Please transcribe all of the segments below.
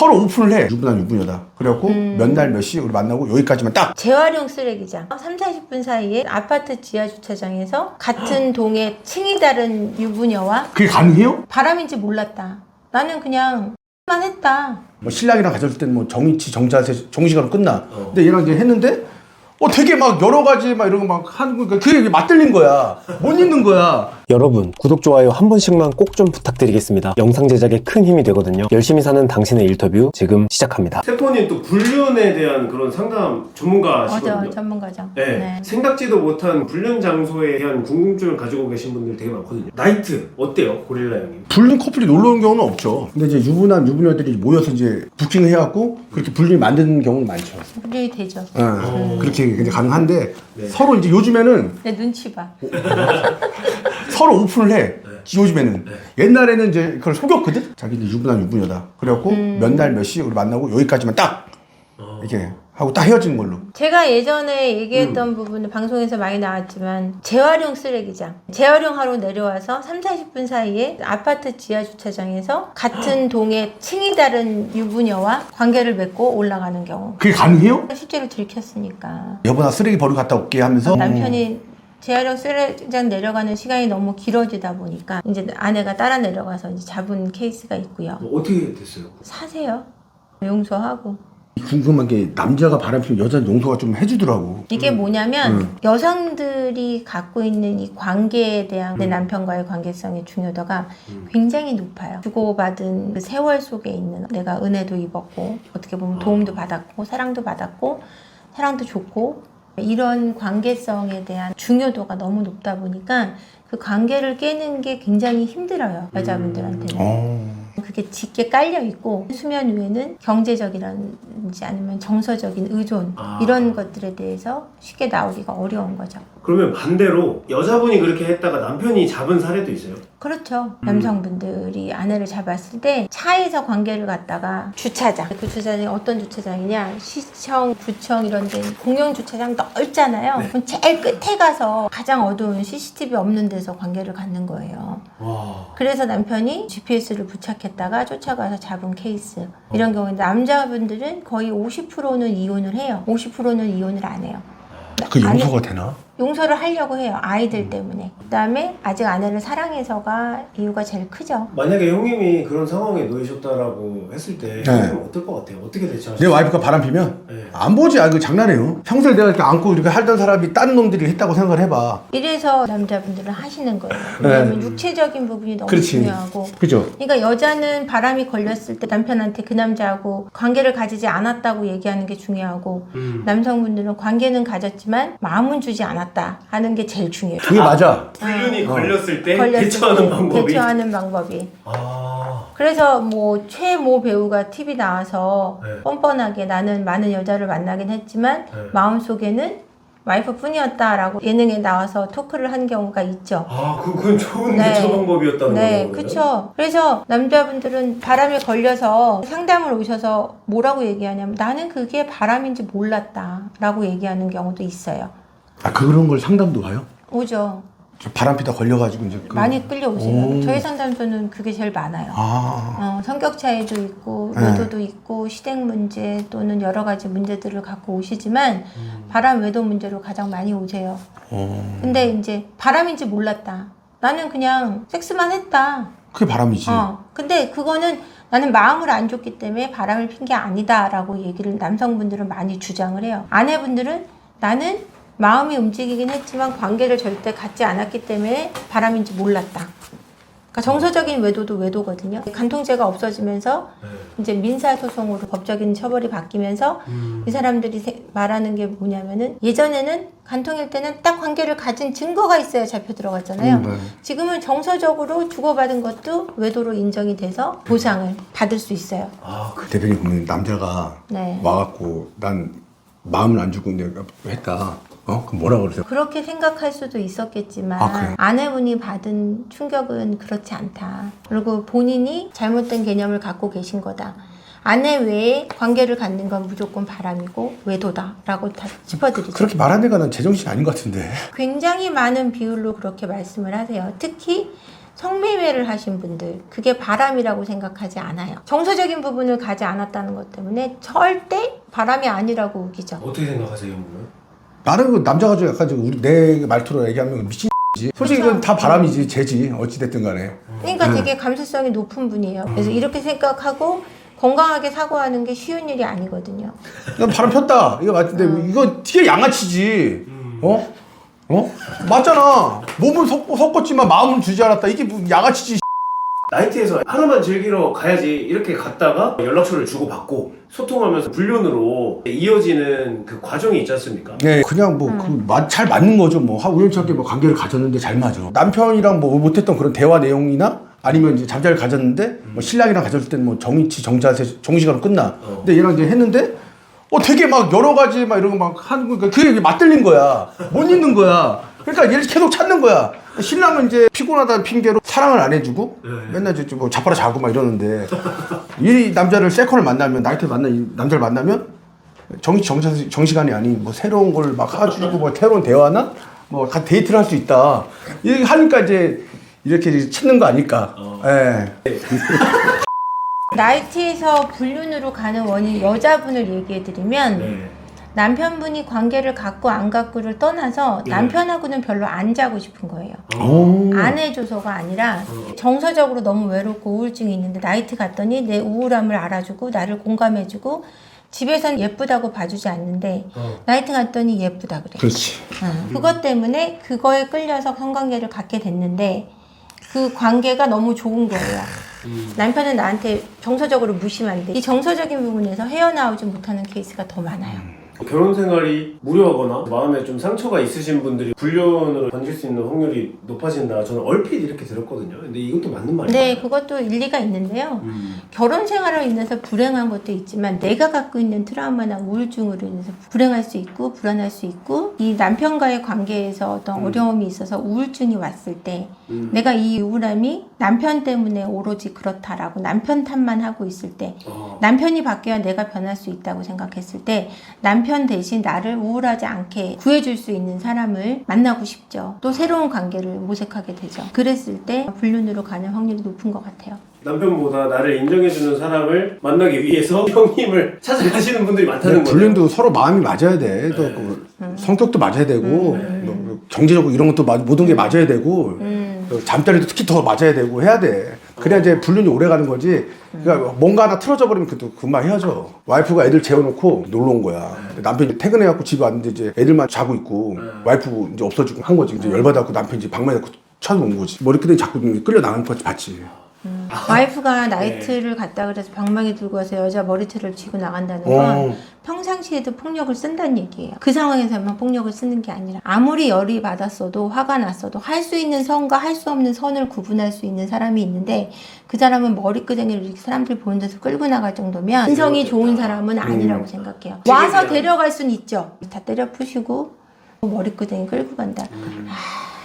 서로 오픈을 해. 유부남 유부녀다. 그래갖고 몇 날 몇 시 우리 만나고 여기까지만 딱. 재활용 쓰레기장 3, 40분 사이에 아파트 지하 주차장에서 같은 동에 층이 다른 유부녀와 그게 가능해요? 바람인지 몰랐다. 나는 그냥 만 했다. 뭐 신랑이랑 가졌을 때는 뭐 정치 정자세 정시간으로 끝나. 근데 얘랑 이제 했는데 어 되게 막 여러 가지 막 이런 거 막 하는 거니까 그게 맞들린 거야. 못 있는 거야. 여러분 구독 좋아요 한 번씩만 꼭 좀 부탁드리겠습니다. 영상 제작에 큰 힘이 되거든요. 열심히 사는 당신의 인터뷰 지금 시작합니다. 세포님 또 불륜에 대한 그런 상담 전문가시거든요. 어저 전문가죠. 네. 생각지도 못한 불륜 장소에 대한 궁금증을 가지고 계신 분들 되게 많거든요. 나이트 어때요, 고릴라 형님? 불륜 커플이 놀러 온 경우는 없죠. 근데 이제 유부남 유부녀들이 모여서 이제 부킹을 해갖고 그렇게 불륜이 만드는 경우는 많죠. 분류이 되죠. 어, 그렇게 이제 가능한데 네. 서로 이제 요즘에는 내 눈치 봐. 서로 오픈을 해. 요즘에는. 옛날에는 이제 그걸 속였거든. 자기는 유부남 유부녀다. 그래갖고 몇 날 몇 시 우리 만나고 여기까지만 딱 이렇게 하고 딱 헤어지는 걸로. 제가 예전에 얘기했던 부분은 방송에서 많이 나왔지만 재활용 쓰레기장. 재활용하러 내려와서 3, 40분 사이에 아파트 지하 주차장에서 같은 동에 층이 다른 유부녀와 관계를 맺고 올라가는 경우. 그게 가능해요? 실제로 들켰으니까. 여보나 쓰레기 버리고 갔다 올게 하면서? 남편이 재활용 쓰레기장 내려가는 시간이 너무 길어지다 보니까 이제 아내가 따라 내려가서 이제 잡은 케이스가 있고요. 뭐 어떻게 됐어요? 사세요. 용서하고. 궁금한 게 남자가 바람 피면 여자는 용서가 좀 해주더라고. 이게 뭐냐면 여성들이 갖고 있는 이 관계에 대한 내 남편과의 관계성의 중요도가 굉장히 높아요. 주고받은 그 세월 속에 있는 내가 은혜도 입었고 어떻게 보면 도움도 받았고 사랑도 받았고 사랑도 줬고 이런 관계성에 대한 중요도가 너무 높다 보니까 그 관계를 깨는 게 굉장히 힘들어요 여자분들한테는. 어. 그게 짙게 깔려 있고 수면 위에는 경제적이라든지 아니면 정서적인 의존 아. 이런 것들에 대해서 쉽게 나오기가 어려운 거죠. 그러면 반대로 여자분이 그렇게 했다가 남편이 잡은 사례도 있어요? 그렇죠. 남성분들이 아내를 잡았을 때 차에서 관계를 갖다가 주차장 그 주차장이 어떤 주차장이냐 시청, 구청 이런 데 공영 주차장 넓잖아요. 그럼 제일 끝에 가서 가장 어두운 CCTV 없는 데서 관계를 갖는 거예요. 와. 그래서 남편이 GPS를 부착했다가 쫓아가서 잡은 케이스 이런 경우인데 남자분들은 거의 50%는 이혼을 해요. 50%는 이혼을 안 해요. 그 용서가 되나? 용서를 하려고 해요. 아이들 때문에. 그다음에 아직 아내를 사랑해서가 이유가 제일 크죠. 만약에 형님이 그런 상황에 놓이셨다라고 했을 때 네. 형님은 어떨 것 같아요? 어떻게 내 대처하시죠? 와이프가 바람 피면 네. 안 보지. 아, 이거 장난해요. 평소에 내가 이렇게 안고 이렇게 하던 사람이 다른 놈들이 했다고 생각을 해봐. 이래서 남자분들은 하시는 거예요. 왜냐면 육체적인 부분이 너무 네. 그렇지. 중요하고. 그죠? 그러니까 여자는 바람이 걸렸을 때 남편한테 그 남자하고 관계를 가지지 않았다고 얘기하는 게 중요하고 음. 남성분들은 관계는 가졌지만 마음은 주지 않았다 하는 게 제일 중요해요. 그게 맞아. 불륜이 어. 걸렸을 때 걸렸을 대처하는 때 방법이 대처하는 방법이. 아. 그래서 뭐 최모 배우가 TV 나와서 네. 뻔뻔하게 나는 많은 여자를 만나긴 했지만 네. 마음속에는 와이프뿐이었다라고 예능에 나와서 토크를 한 경우가 있죠. 아, 그, 그건 좋은 네. 대처 방법이었다는 네, 거예요? 그쵸. 그래서 남자분들은 바람에 걸려서 상담을 오셔서 뭐라고 얘기하냐면 나는 그게 바람인지 몰랐다라고 얘기하는 경우도 있어요. 아, 그런 걸 상담도 와요? 오죠. 저 바람 피다 걸려가지고 이제. 그... 많이 끌려오세요. 오. 저희 상담소는 그게 제일 많아요. 아. 어, 성격 차이도 있고 네. 외도도 있고 시댁 문제 또는 여러 가지 문제들을 갖고 오시지만 음. 바람 외도 문제로 가장 많이 오세요. 어. 근데 이제 바람인지 몰랐다. 나는 그냥 섹스만 했다. 그게 바람이지. 어. 근데 그거는 나는 마음을 안 줬기 때문에 바람을 핀 게 아니다라고 얘기를 남성분들은 많이 주장을 해요. 아내분들은 나는 마음이 움직이긴 했지만 관계를 절대 갖지 않았기 때문에 바람인지 몰랐다. 그러니까 정서적인 외도도 외도거든요. 간통죄가 없어지면서 네. 이제 민사 소송으로 법적인 처벌이 바뀌면서 음. 이 사람들이 세- 말하는 게 뭐냐면은 예전에는 간통일 때는 딱 관계를 가진 증거가 있어야 잡혀 들어갔잖아요. 음, 네. 지금은 정서적으로 주고받은 것도 외도로 인정이 돼서 보상을 받을 수 있어요. 아, 그, 대표님 보면 남자가 네. 와갖고 난 마음을 안 주고 내가 했다. 어? 그럼 뭐라 그러세요? 그렇게 생각할 수도 있었겠지만 아, 그래요? 아내분이 받은 충격은 그렇지 않다. 그리고 본인이 잘못된 개념을 갖고 계신 거다. 아내 외에 관계를 갖는 건 무조건 바람이고 외도다라고 다 짚어드리죠. 그렇게 말한 애가 난 제정신 아닌 것 같은데. 굉장히 많은 비율로 그렇게 말씀을 하세요. 특히 성매매를 하신 분들 그게 바람이라고 생각하지 않아요. 정서적인 부분을 가지 않았다는 것 때문에 절대 바람이 아니라고 우기죠. 어떻게 생각하세요, 형님은? 나는 그 남자가 좀 약간 좀 우리 내 말투로 얘기하면 미친 지. 솔직히 이건 다 바람이지 죄지 어찌 됐든 간에. 그러니까 되게 감수성이 높은 분이에요. 그래서 이렇게 생각하고 건강하게 사고하는 게 쉬운 일이 아니거든요. 난 바람 폈다. 이거 맞는데 이거 되게 양아치지. 어? 어? 맞잖아. 몸은 섞, 섞었지만 마음은 주지 않았다. 이게 뭐 양아치지 나이트에서 하루만 즐기러 가야지 이렇게 갔다가 연락처를 주고받고 소통하면서 불륜으로 이어지는 그 과정이 있지 않습니까? 네, 그냥 뭐그잘 맞는 거죠. 뭐 하- 우연찮게 뭐 관계를 가졌는데 잘 맞아. 남편이랑 뭐 못했던 그런 대화 내용이나 아니면 이제 잠자리를 가졌는데 뭐 신랑이랑 가졌을 때는 뭐 정치 정자세 정시간으로 끝나. 어. 근데 얘랑 이제 했는데 어 되게 막 여러 가지 막 이런 거 막 하는 거니까 그게 이제 맞들린 거야. 못 있는 거야. 그러니까 얘를 계속 찾는 거야. 신랑은 이제 피곤하다는 핑계로 사랑을 안 해주고 네. 맨날 이제 뭐 자빠라 자고 막 이러는데 이 남자를 세컨을 만나면 나이트 만난 이 남자를 만나면 정시 정시 정시간이 아닌 뭐 새로운 걸 막 해주고 뭐 새로운 대화나 뭐 같이 데이트를 할 수 있다 이렇게 하니까 이제 이렇게 찾는 거 아닐까. 어. 예. 나이트에서 불륜으로 가는 원인 여자분을 얘기해드리면 네. 남편분이 관계를 갖고 안 갖고를 떠나서 네. 남편하고는 별로 안 자고 싶은 거예요. 오. 안 해줘서가 아니라 정서적으로 너무 외롭고 우울증이 있는데 나이트 갔더니 내 우울함을 알아주고 나를 공감해주고 집에선 예쁘다고 봐주지 않는데 어. 나이트 갔더니 예쁘다 그래. 그렇지. 어, 그것 때문에 그거에 끌려서 성관계를 갖게 됐는데 그 관계가 너무 좋은 거예요. 음. 남편은 나한테 정서적으로 무심한데 이 정서적인 부분에서 헤어나오지 못하는 케이스가 더 많아요. 결혼 생활이 무료하거나 마음에 좀 상처가 있으신 분들이 불륜으로 던질 수 있는 확률이 높아진다. 저는 얼핏 이렇게 들었거든요. 근데 이것도 맞는 말이에요. 네, 그것도 일리가 있는데요. 음. 결혼 생활로 인해서 불행한 것도 있지만 내가 갖고 있는 트라우마나 우울증으로 인해서 불행할 수 있고 불안할 수 있고 이 남편과의 관계에서 어떤 어려움이 있어서 우울증이 왔을 때 음. 내가 이 우울함이 남편 때문에 오로지 그렇다라고 남편 탓만 하고 있을 때 어. 남편이 바뀌어야 내가 변할 수 있다고 생각했을 때 남편 대신 나를 우울하지 않게 구해줄 수 있는 사람을 만나고 싶죠. 또 새로운 관계를 모색하게 되죠. 그랬을 때 불륜으로 가는 확률이 높은 것 같아요. 남편보다 나를 인정해주는 사람을 만나기 위해서 형님을 찾아가시는 분들이 많다는 거예요. 네, 불륜도 서로 마음이 맞아야 돼. 또 그 성격도 맞아야 되고 뭐 경제적으로 이런 것도 맞- 모든 게 맞아야 되고 음. 또 잠자리도 특히 더 맞아야 되고 해야 돼. 그래야 이제 불륜이 오래 가는 거지. 그러니까 뭔가 하나 틀어져 버리면 그또 금방 헤어져. 와이프가 애들 재워놓고 놀러 온 거야. 남편이 퇴근해갖고 집에 왔는데 이제 애들만 자고 있고 와이프 이제 없어지고 한 거지. 이제 열받아갖고 남편이 이제 방문에 갖고 찾아온 거지. 머리끄댕이 자꾸 끌려 나가는 거 봤지. 와이프가 나이트를 갔다 그래서 방망이 들고 와서 여자 머리채를 쥐고 나간다는 건 어. 평상시에도 폭력을 쓴다는 얘기예요. 그 상황에서만 폭력을 쓰는 게 아니라 아무리 열이 받았어도 화가 났어도 할 수 있는 선과 할 수 없는 선을 구분할 수 있는 사람이 있는데 그 사람은 머리끄댕이를 이렇게 사람들 보는 데서 끌고 나갈 정도면 인성이 좋은 사람은 아니라고 생각해요. 와서 데려갈 수는 있죠. 다 때려 푸시고 머리끄댕이 끌고 간다.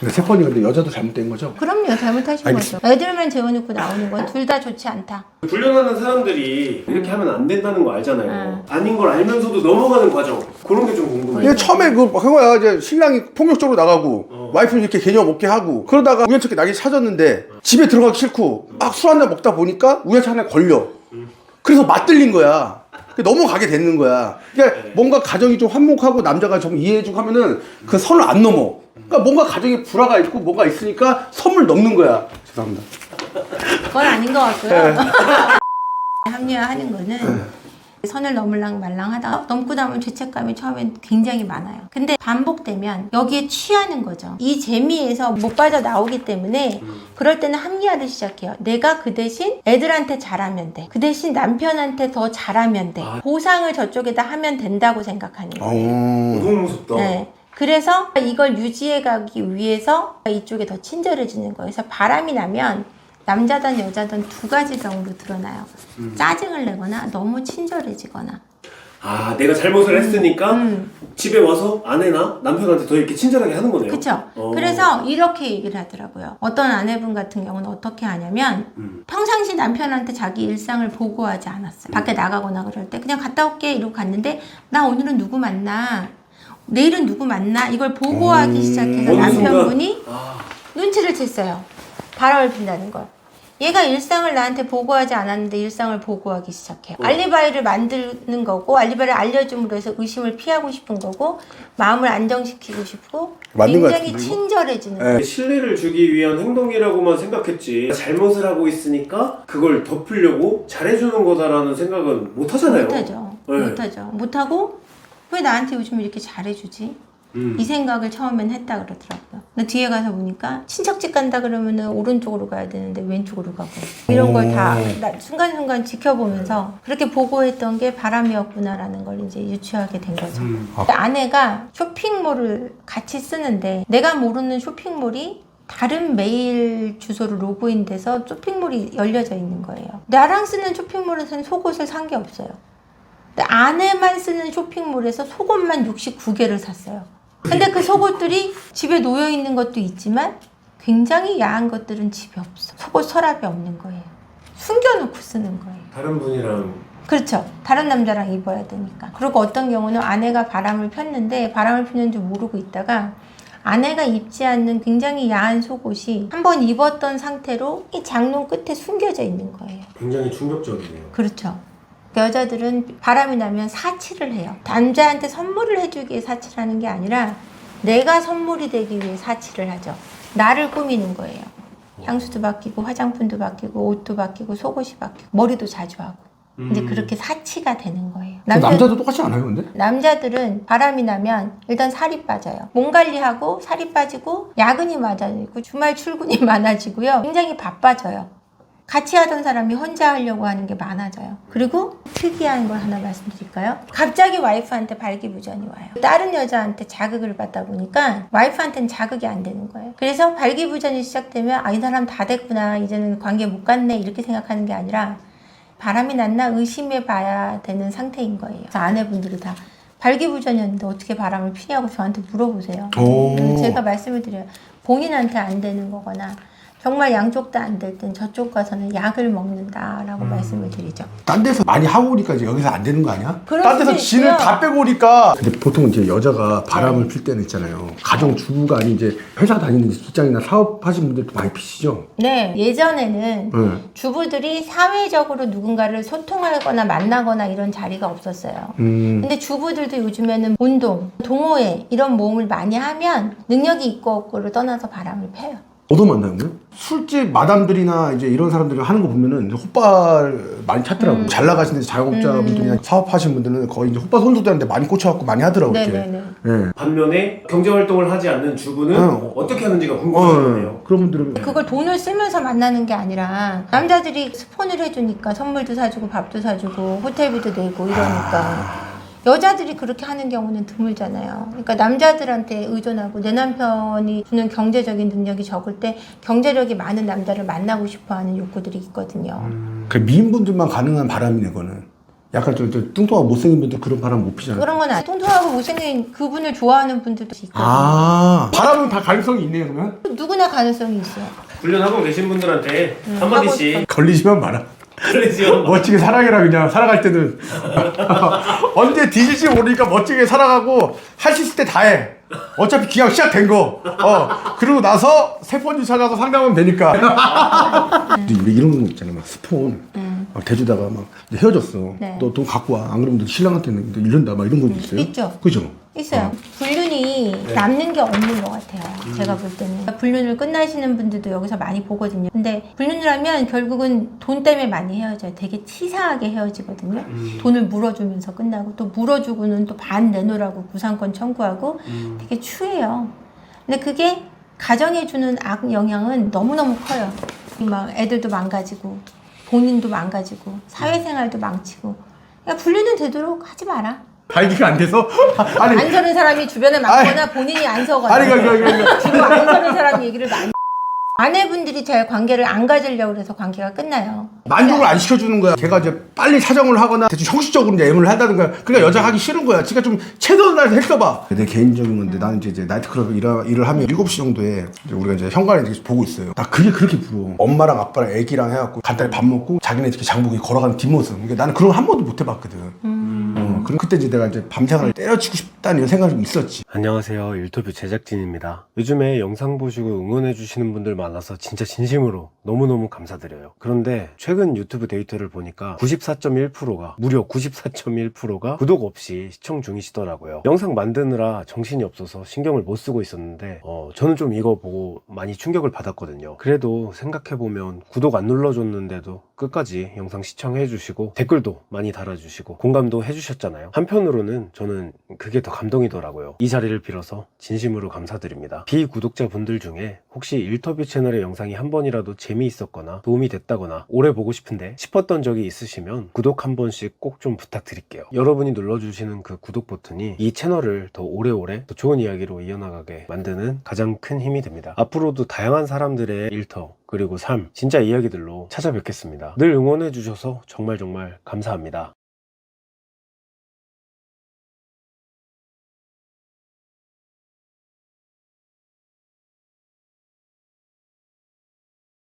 근데 세 번이 근데 여자도 잘못된 거죠. 그럼요. 잘못하신 알겠습니다. 거죠. 애들만 재워놓고 나오는 건 둘 다 좋지 않다. 불륜하는 사람들이 이렇게 하면 안 된다는 거 알잖아요. 음. 아닌 걸 알면서도 넘어가는 과정. 그런 게 좀 궁금해요. 이게 처음에 그 그거야 이제 신랑이 폭력적으로 나가고 어. 와이프는 이렇게 개념 없게 하고 그러다가 우연찮게 나기 찾았는데 집에 들어가기 싫고 막 술 한잔 먹다 보니까 우연찮게 걸려. 그래서 맞들린 거야. 넘어가게 되는 거야. 그러니까 뭔가 가정이 좀 화목하고 남자가 좀 이해해주고 하면은 그 선을 안 넘어. 그러니까 뭔가 가정에 불화가 있고 뭐가 있으니까 선을 넘는 거야. 죄송합니다. 그건 아닌 것 같고요. 네. 합리화하는 거는 선을 넘을랑 말랑 하다가 넘고 나면 죄책감이 처음엔 굉장히 많아요. 근데 반복되면 여기에 취하는 거죠. 이 재미에서 못 빠져 나오기 때문에 그럴 때는 합리화를 시작해요. 내가 그 대신 애들한테 잘하면 돼. 그 대신 남편한테 더 잘하면 돼. 아. 보상을 저쪽에다 하면 된다고 생각하는 거예요. 어. 너무 무섭다. 네. 그래서 이걸 유지해 가기 위해서 이쪽에 더 친절해지는 거예요. 그래서 바람이 나면 남자든 여자든 두 가지 경우로 드러나요. 음. 짜증을 내거나 너무 친절해지거나. 아, 내가 잘못을 했으니까 음, 집에 와서 아내나 남편한테 더 이렇게 친절하게 하는 거네요. 그쵸? 어. 그래서 이렇게 얘기를 하더라고요. 어떤 아내분 같은 경우는 어떻게 하냐면 음. 평상시 남편한테 자기 일상을 보고하지 않았어요. 밖에 나가거나 그럴 때 그냥 갔다 올게 이러고 갔는데 나 오늘은 누구 만나? 내일은 누구 만나? 이걸 보고하기 음. 시작해서 어느 순간- 남편분이 아, 눈치를 챘어요. 바람을 핀다는 걸. 얘가 일상을 나한테 보고하지 않았는데 일상을 보고하기 시작해요. 알리바이를 만드는 거고 알리바이를 알려줌으로 해서 의심을 피하고 싶은 거고 마음을 안정시키고 싶고 맞는 것 굉장히 같은데, 이거? 친절해지는 네. 거예요. 신뢰를 주기 위한 행동이라고만 생각했지 잘못을 하고 있으니까 그걸 덮으려고 잘해주는 거다라는 생각은 못 하잖아요. 못하죠. 네. 못하죠. 못하고 왜 나한테 요즘 이렇게 잘해주지? 음. 이 생각을 처음엔 했다 그러더라고요. 근데 뒤에 가서 보니까 친척집 간다 그러면은 오른쪽으로 가야 되는데 왼쪽으로 가고 이런 걸 다 순간순간 지켜보면서 그렇게 보고했던 게 바람이었구나라는 걸 이제 유추하게 된 거죠. 음. 근데 아내가 쇼핑몰을 같이 쓰는데 내가 모르는 쇼핑몰이 다른 메일 주소로 로그인돼서 쇼핑몰이 열려져 있는 거예요. 나랑 쓰는 쇼핑몰에서는 속옷을 산 게 없어요. 아내만 쓰는 쇼핑몰에서 속옷만 69개를 샀어요. 근데 그 속옷들이 집에 놓여 있는 것도 있지만 굉장히 야한 것들은 집에 없어. 속옷 서랍이 없는 거예요. 숨겨놓고 쓰는 거예요. 다른 분이랑 그렇죠. 다른 남자랑 입어야 되니까. 그리고 어떤 경우는 아내가 바람을 폈는데 바람을 피는 줄 모르고 있다가 아내가 입지 않는 굉장히 야한 속옷이 한번 입었던 상태로 이 장롱 끝에 숨겨져 있는 거예요. 굉장히 충격적이네요. 그렇죠. 여자들은 바람이 나면 사치를 해요. 남자한테 선물을 해주기 위해 사치를 하는 게 아니라 내가 선물이 되기 위해 사치를 하죠. 나를 꾸미는 거예요. 향수도 바뀌고 화장품도 바뀌고 옷도 바뀌고 속옷이 바뀌고 머리도 자주 하고 이제 그렇게 사치가 되는 거예요. 남자- 남자도 똑같지 않아요, 근데? 남자들은 바람이 나면 일단 살이 빠져요. 몸 관리하고 살이 빠지고 야근이 많아지고 주말 출근이 많아지고요. 굉장히 바빠져요. 같이 하던 사람이 혼자 하려고 하는 게 많아져요. 그리고 특이한 걸 하나 말씀드릴까요? 갑자기 와이프한테 발기부전이 와요. 다른 여자한테 자극을 받다 보니까 와이프한테는 자극이 안 되는 거예요. 그래서 발기부전이 시작되면 아, 이 사람 다 됐구나. 이제는 관계 못 갔네. 이렇게 생각하는 게 아니라 바람이 났나 의심해 봐야 되는 상태인 거예요. 아내분들이 다 발기부전이었는데 어떻게 바람을 피냐고 저한테 물어보세요. 제가 말씀을 드려요. 본인한테 안 되는 거거나 정말 양쪽 다 안 될 땐 저쪽 가서는 약을 먹는다라고 음. 말씀을 드리죠. 딴 데서 많이 하고 오니까 이제 여기서 안 되는 거 아니야? 그럴 딴 데서 수도 진을 있고요. 다 빼고 오니까 근데 보통 이제 여자가 바람을 필 때는 있잖아요 가정 주부가 아닌 이제 회사 다니는 직장이나 사업 하시는 분들도 많이 피시죠 네, 예전에는 네. 주부들이 사회적으로 누군가를 소통하거나 만나거나 이런 자리가 없었어요. 음, 근데 주부들도 요즘에는 운동, 동호회 이런 모험을 많이 하면 능력이 있고 없고를 떠나서 바람을 펴요. 어디 만나요? 술집 마담들이나 이제 이런 사람들이 하는 거 보면은 호빠를 많이 찾더라고 음. 잘 나가시는 자영업자분들이나 사업하시는 분들은 거의 이제 호빠 선수들한테 많이 꽂혀갖고 많이 하더라고 이렇게 네네네. 예. 반면에 경제 활동을 하지 않는 주부는 응. 어떻게 하는지가 어, 궁금하네요. 그런 분들은 그걸 돈을 쓰면서 만나는 게 아니라 남자들이 스폰을 해주니까 선물도 사주고 밥도 사주고 호텔비도 내고 이러니까 여자들이 그렇게 하는 경우는 드물잖아요. 그러니까 남자들한테 의존하고 내 남편이 주는 경제적인 능력이 적을 때 경제력이 많은 남자를 만나고 싶어하는 욕구들이 있거든요. 그 미인분들만 가능한 바람이네 그거는 약간 좀, 좀 뚱뚱하고 못생긴 분들 그런 바람 못 피잖아요 그런 건 아니- 통통하고 못생긴 그분을 좋아하는 분들도 있거든요. 아 바람은 다 가능성이 있네요 그러면? 누구나 가능성이 있어요. 훈련하고 계신 분들한테 한마디씩 걸리시면 말아 그러지요. 멋지게 사랑해라 그냥 살아갈 때는 언제 뒤질지 모르니까 멋지게 살아가고 할 수 있을 때 다 해 어차피 기왕 시작된 거 어. 그러고 나서 세 번째 찾아서 상담하면 되니까 근데 왜 이런 거 있잖아 막 스폰 막 대주다가 막 헤어졌어 네. 너 돈 갖고 와 안 그러면 너 신랑한테는 너 이런다 막 이런 거 있어요? 있죠. 그죠? 있어요. 불륜이 남는 게 없는 것 같아요. 제가 볼 때는. 그러니까 불륜을 끝나시는 분들도 여기서 많이 보거든요. 근데 불륜을 하면 결국은 돈 때문에 많이 헤어져요. 되게 치사하게 헤어지거든요. 돈을 물어주면서 끝나고 또 물어주고는 또 반 내놓으라고 구상권 청구하고 되게 추해요. 근데 그게 가정에 주는 악 영향은 너무너무 커요. 막 애들도 망가지고 본인도 망가지고 사회생활도 망치고 그러니까 불륜은 되도록 하지 마라. 발기가 안 돼서? 아니 안 서는 사람이 주변에 많거나 본인이 안 서거나 아니 그러니까 그러니까 주로 안 서는 사람 얘기를 많이 아내분들이 잘 관계를 안 가지려고 그래서 관계가 끝나요. 만족을 안 시켜주는 거야. 걔가 이제 빨리 사정을 하거나 대충 형식적으로 이제 애무를 한다든가. 그러니까 여자 하기 싫은 거야. 지가 좀 최선을 다해서 했어봐. 내 개인적인 건데 나는 이제, 이제 나이트클럽 일을, 일을 하면 7시 정도에 이제 우리가 이제 현관에 이렇게 보고 있어요. 나 그게 그렇게 부러워. 엄마랑 아빠랑 애기랑 해갖고 간단히 밥 먹고 자기네 이렇게 장보기 걸어가는 뒷모습. 그러니까 나는 그런 거 한 번도 못 해봤거든. 어. 어, 그럼 그때 이제 내가 이제 밤생활을 때려치고 싶다는 이런 생각이 좀 있었지. 안녕하세요. 일터뷰 제작진입니다. 요즘에 영상 보시고 응원해주시는 분들 많아서 진짜 진심으로 너무너무 감사드려요. 그런데 최근 유튜브 데이터를 보니까 94.1%가, 무려 94.1%가 구독 없이 시청 중이시더라고요. 영상 만드느라 정신이 없어서 신경을 못 쓰고 있었는데, 어, 저는 좀 이거 보고 많이 충격을 받았거든요. 그래도 생각해보면 구독 안 눌러줬는데도 끝까지 영상 시청해 주시고, 댓글도 많이 달아주시고, 공감도 해주셨잖아요. 한편으로는 저는 그게 더 감동이더라고요. 이 자리를 빌어서 진심으로 감사드립니다. 비구독자 분들 중에 혹시 일터뷰 채널의 영상이 한 번이라도 재미있었거나 도움이 됐다거나 오래 보고 싶은데 싶었던 적이 있으시면 구독 한 번씩 꼭 좀 부탁드릴게요. 여러분이 눌러주시는 그 구독 버튼이 이 채널을 더 오래오래 더 좋은 이야기로 이어나가게 만드는 가장 큰 힘이 됩니다. 앞으로도 다양한 사람들의 일터 그리고 삶 진짜 이야기들로 찾아뵙겠습니다. 늘 응원해주셔서 정말 정말 감사합니다.